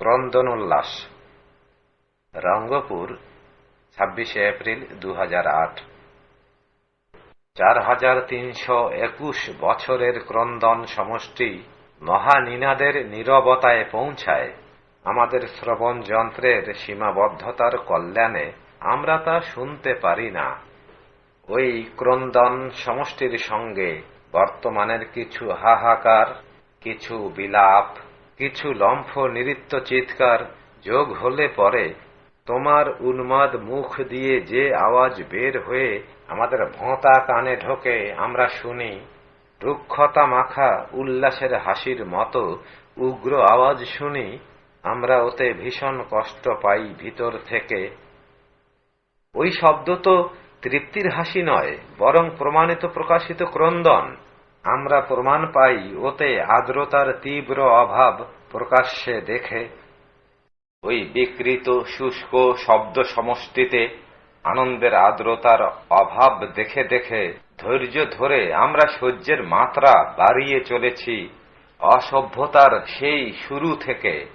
ক্রন্দন উল্লাস রঙ্গপুর, ছাব্বিশে এপ্রিল দু চার হাজার তিনশো একুশ বছরের ক্রন্দন সমষ্টি মহানিনাদের নীরবতায় পৌঁছায়। আমাদের শ্রবণ যন্ত্রের সীমাবদ্ধতার কল্যাণে আমরা তা শুনতে পারি না। ওই ক্রন্দন সমষ্টির সঙ্গে বর্তমানের কিছু হাহাকার, কিছু বিলাপ কিছু লম্ফ নৃত্য চিৎকার, যোগ হলে পরে তোমার উন্মাদ মুখ দিয়ে যে আওয়াজ বের হয়ে আমাদের ভোঁতা কানে ঢোকে, আমরা শুনি। রুক্ষতা মাখা উল্লাসের হাসির মতো উগ্র আওয়াজ শুনি, আমরা ওতে ভীষণ কষ্ট পাই ভিতর থেকে। ওই শব্দ তো তৃপ্তির হাসি নয়, বরং প্রমাণিত প্রকাশিত ক্রন্দন। আমরা প্রমাণ পাই, ওতে আর্দ্রতার তীব্র অভাব প্রকাশ্যে দেখে। ওই বিকৃত, শুষ্ক শব্দ সমষ্টিতে আনন্দের আর্দ্রতার অভাব দেখে দেখে, ধৈর্য ধরে আমরা সহ্যের মাত্রা বাড়িয়ে চলেছি। অসভ্যতার সেই শুরু থেকে।